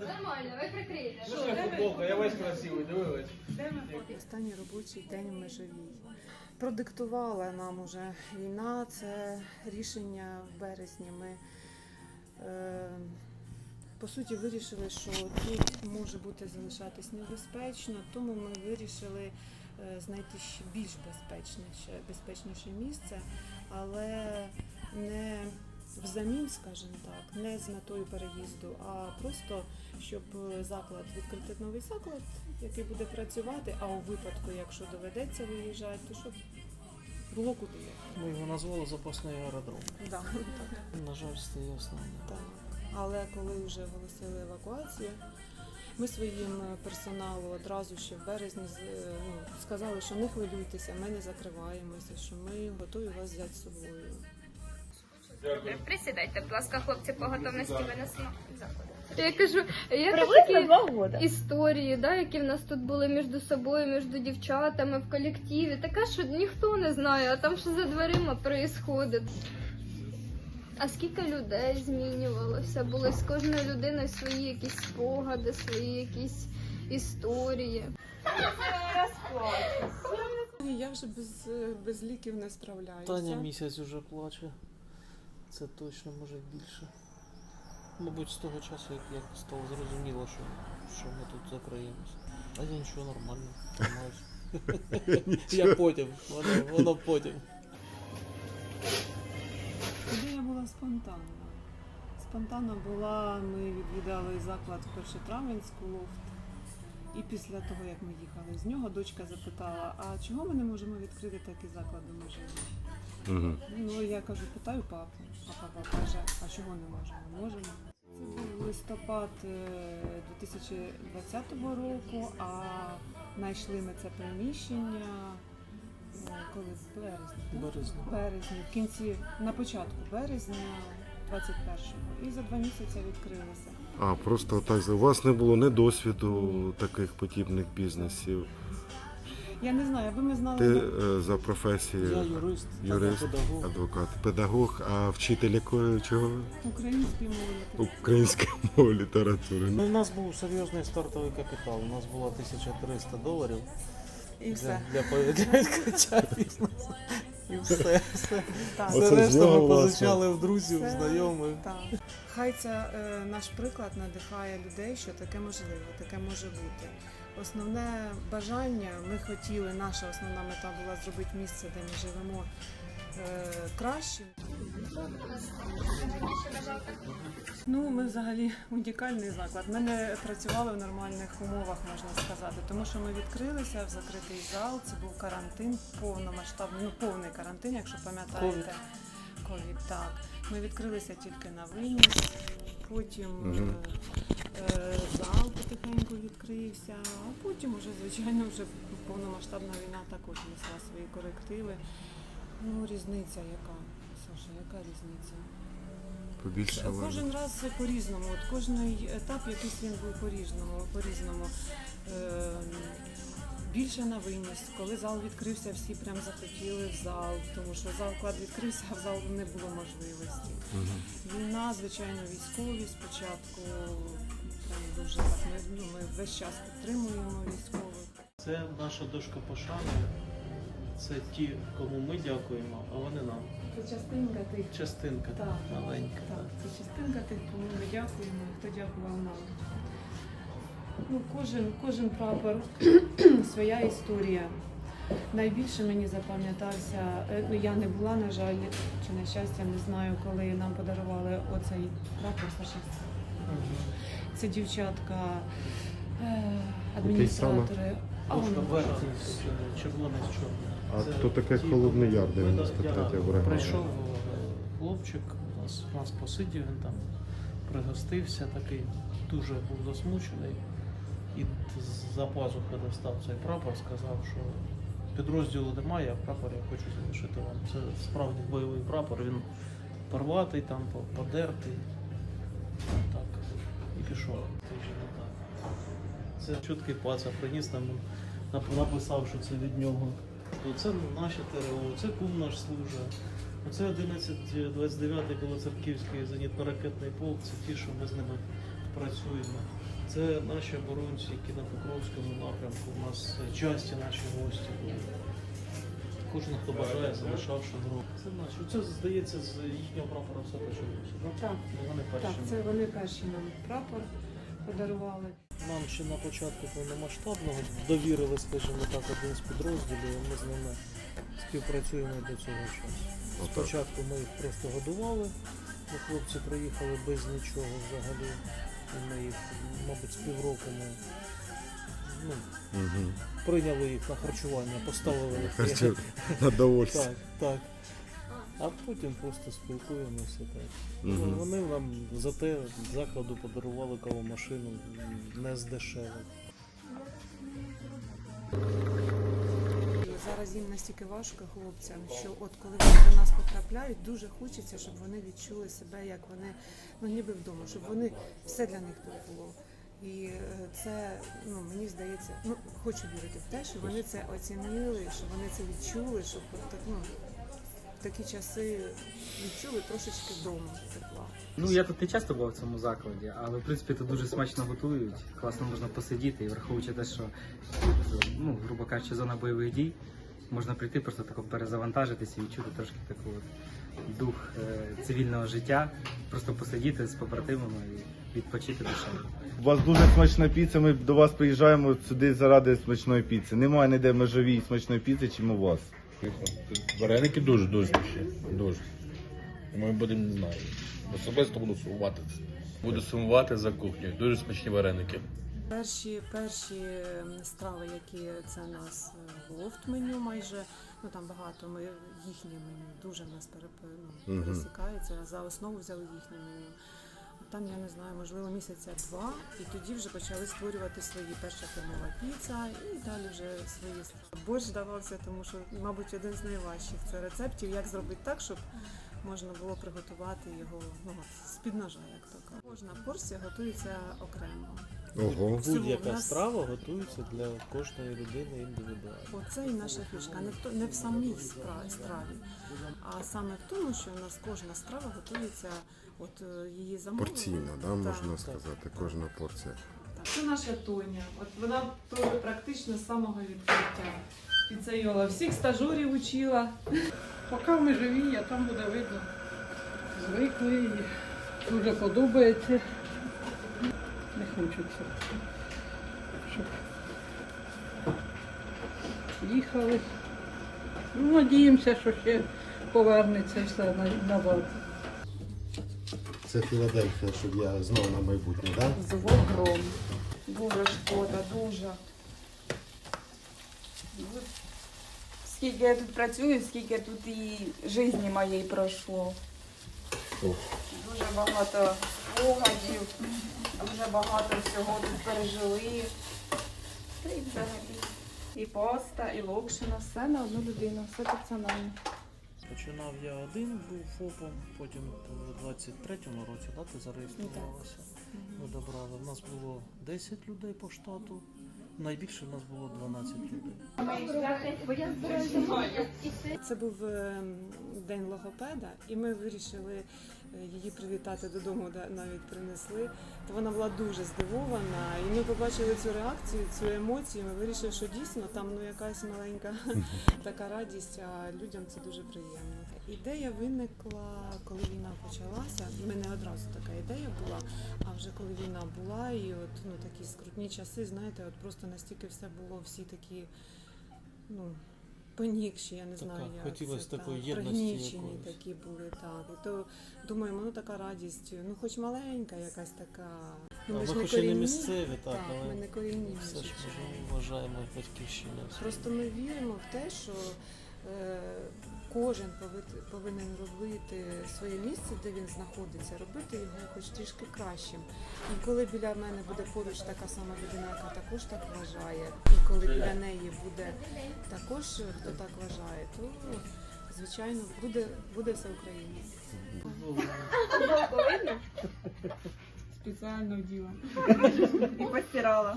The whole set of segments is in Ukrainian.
Я Нормально, ви прикриєте. Футболка, я весь красивий, дивилась. Останній робочий день в межовій. Продиктувала нам уже війна, це рішення в березні. Ми е, по суті вирішили, що тут може бути залишатись небезпечно, тому ми вирішили е, знайти ще більш безпечніше, безпечніше місце, але не взамін, скажімо так, не з метою переїзду, а просто щоб е, заклад відкрити новий заклад, який буде працювати, а у випадку, якщо доведеться виїжджати, то щоб було куди. Ми його назвали запасний аеродром. Да, так, На жаль, стає основним. так. Але коли вже оголосили евакуацію, ми своїм е, персоналу одразу ще в березні е, ну, сказали, що не хвилюйтеся, ми не закриваємося, що ми готові вас взяти з собою. Дякую. Присідайте, будь ласка, хлопці, по готовності винесемо. Я кажу, я такі історії, да, які в нас тут були між собою, між дівчатами в колективі. Така, що ніхто не знає, а там що за дверима происходить. А скільки людей змінювалося? Були з кожною людиною свої якісь спогади, свої якісь історії. Я вже без, без ліків не справляюся. Таня місяць уже плаче. Це точно може більше. Мабуть, з того часу, як, як стало зрозуміло, що, що ми тут закриємося. А я нічого нормально тримаюсь. Я потім, воно, воно потім. Ідея була спонтанна. Спонтанно була, ми відвідали заклад в Першотравенську лофт. І після того, як ми їхали з нього, дочка запитала, а чого ми не можемо відкрити такі заклади ми живі? Угу. Ну, я кажу, питаю папу. А папа каже, а чого не можемо? Можемо. Це був листопад е, 2020 року, а знайшли ми це приміщення е, коли в березні. Березня. березні, в кінці, на початку березня 21-го. І за два місяці відкрилися. А просто так у вас не було ні досвіду таких подібних бізнесів. Я не знаю, аби ми знали. Ти на- е, за Я юрист, юрист, педагог. адвокат, педагог, а вчитель якої чого? Української мови. Української мови літератури. Ну, у нас був серйозний стартовий капітал. У нас було 1300 доларів І для, все. для, по- для відкриття бізнесу. І все, все. Так. Все з решта нього, ми власне. позичали в друзів, Все. знайомих. Так. Хай це е, наш приклад надихає людей, що таке можливо, таке може бути. Основне бажання ми хотіли, наша основна мета була зробити місце, де ми живемо е, краще. Ну, ми взагалі унікальний заклад. Ми не працювали в нормальних умовах, можна сказати, тому що ми відкрилися в закритий зал. Це був карантин, повномасштабний, ну повний карантин, якщо пам'ятаєте. Ковід, так. Ми відкрилися тільки на виніс, потім Мгм. Е, е, зал потихеньку відкрився, а потім уже, звичайно, вже повномасштабна війна також несла свої корективи. Ну, різниця яка, Саша, яка різниця? Побільшало. Кожен раз по-різному. От кожний етап якийсь він був по-різному. по-різному. Е, більше на виніс. Коли зал відкрився, всі прям захотіли в зал, тому що заклад відкрився, а в зал не було можливості. Війна, звичайно, військові спочатку. Дуже так. Ми, ну, ми весь час підтримуємо військових. Це наша дошка пошани. Це ті, кому ми дякуємо, а вони нам. Це частинка тих. Частинка Так. маленька. Так, це частинка тих, кому ми дякуємо, хто дякував нам. Ну, кожен, кожен прапор своя історія. Найбільше мені запам'ятався, е, ну я не була, на жаль, чи на щастя, не знаю, коли нам подарували оцей прапор Саша. Це дівчатка, е, адміністратори. А воно- верхній з е, червоний з чорним. А Це хто таке Холодний Яр, кому ми 93-я бригада? Прийшов е, хлопчик, у нас, у нас посидів, він там пригостився, такий дуже був засмучений. І з-за пазухи достав цей прапор, сказав, що підрозділу немає, а прапор я хочу залишити вам. Це справді бойовий прапор, він порватий, там подертий. Пішов. Це вже чуткий паца приніс нам, написав, що це від нього. Це наші ТРО, це кум наш служить. Оце 1129 Білоцерківський зенітно-ракетний полк, це ті, що ми з ними працюємо. Це наші оборонці, які на Покровському напрямку. У нас часті наші гості були. Кожен, хто бажає, залишав шагру. Це наші. Це здається з їхнього прапора все почалося. да? Так, Ну, Вони перші. так, це вони перші нам прапор подарували. Нам ще на початку повномасштабного довірили, скажімо так, один з підрозділів, і ми з ними співпрацюємо до цього часу. Спочатку ми їх просто годували, бо хлопці приїхали без нічого взагалі. І ми їх, мабуть, з півроку ми ну, Угу. прийняли їх на харчування, поставили їх. Харчів на довольство. Так, так. А потім просто спілкуємося так. Ну, Мгм. Вони нам за те закладу подарували кавомашину не з дешевих. Зараз їм настільки важко хлопцям, що от коли вони до нас потрапляють, дуже хочеться, щоб вони відчули себе, як вони ну ніби вдома, щоб вони все для них тут було. І е, це ну мені здається, ну хочу вірити в те, що вони це оцінили, що вони це відчули, щоб так ну такі часи відчули трошечки вдома тепла. Ну я тут не часто був в цьому закладі, але в принципі тут дуже смачно готують. Класно можна посидіти і враховуючи те, що ну, грубо кажучи, зона бойових дій, можна прийти, просто тако перезавантажитися і відчути трошки таку дух е, цивільного життя, просто посидіти з побратимами і відпочити душею. У вас дуже смачна піца. Ми до вас приїжджаємо сюди заради смачної піци. Немає ніде межовій смачної піци, чим у вас. Вареники дуже дуже смачні. Дуже. Ми будемо не знаю. Особисто буду сумувати. Буду сумувати за кухнею. Дуже смачні вареники. Перші перші ем, страви, які це у нас е, лофт меню майже. Ну там багато ми їхнє меню дуже в нас переп- ну, пересікається. За основу взяли їхнє меню. Там я не знаю, можливо, місяця два, і тоді вже почали створювати свої перша кремова піца, і далі вже свої борщ давався, тому що, мабуть, один з найважчих це рецептів, як зробити так, щоб можна було приготувати його ну, з-під ножа, як то кажуть. Кожна порція готується окремо. Ого. Будь-яка нас- страва готується для кожної людини індивідуально. Оце і наша фішка. Не в, то- не в самій спра- страві, а саме в тому, що у нас кожна страва готується, от е, її замовили. Порційно, да, Так, можна так. сказати, кожна порція. Це наша Тоня. От вона теж практично з самого відкриття. Піцейола. Всіх стажурів учила. Поки ми живі, а там буде видно. Звикли і дуже подобається. Не хочеться, щоб їхали. Ну, надіємося, що ще повернеться все на- назад. Це Філадельфія, щоб я знав на майбутнє, так? З вогром. Дуже шкода, дуже. Скільки я тут працюю, скільки тут і житті моєї пройшло. Дуже багато спогадів, дуже багато всього тут пережили. Та й взагалі. І паста, і локшина, все на одну людину, все персонально. Починав я один, був ФОПом, потім в 23-му році да, ти зареєструвалася. Ми добрали. У нас було 10 людей по штату. Найбільше в нас було 12 людей. Це був е, день логопеда, і ми вирішили е, її привітати додому, навіть принесли. То вона була дуже здивована, і ми побачили цю реакцію, цю емоцію. Ми вирішили, що дійсно там ну якась маленька така радість, а людям це дуже приємно. Ідея виникла, коли війна почалася. У мене одразу така ідея була. А вже коли війна була, і от ну такі скрутні часи, знаєте, от просто настільки все було, всі такі, ну. Понікші, я не Така, знаю, як хотілося це, такої так, єдності такі були, так. І то думаємо, ну така радість, ну хоч маленька якась така. Ну, ми ж не хоч і не місцеві, так, так, але ми не корінні. все ж ми вважаємо батьківщиною. Просто ми віримо в те, що е, кожен повинен робити своє місце, де він знаходиться, робити його хоч трішки кращим. І коли біля мене буде поруч така сама людина, яка також так вважає, і коли біля неї буде також хто так вважає, то звичайно буде, буде все Україна. Спеціально вділа. І постирала.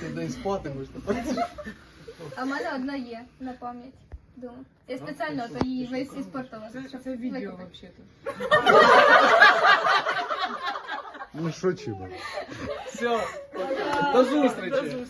Ти дай спати можна. А в мене одна є на пам'ять. Думаю. Я спеціально то її весь іспортила. Це, щоб це відео викупити. взагалі. Ну що Чіба? Все, до зустрічі.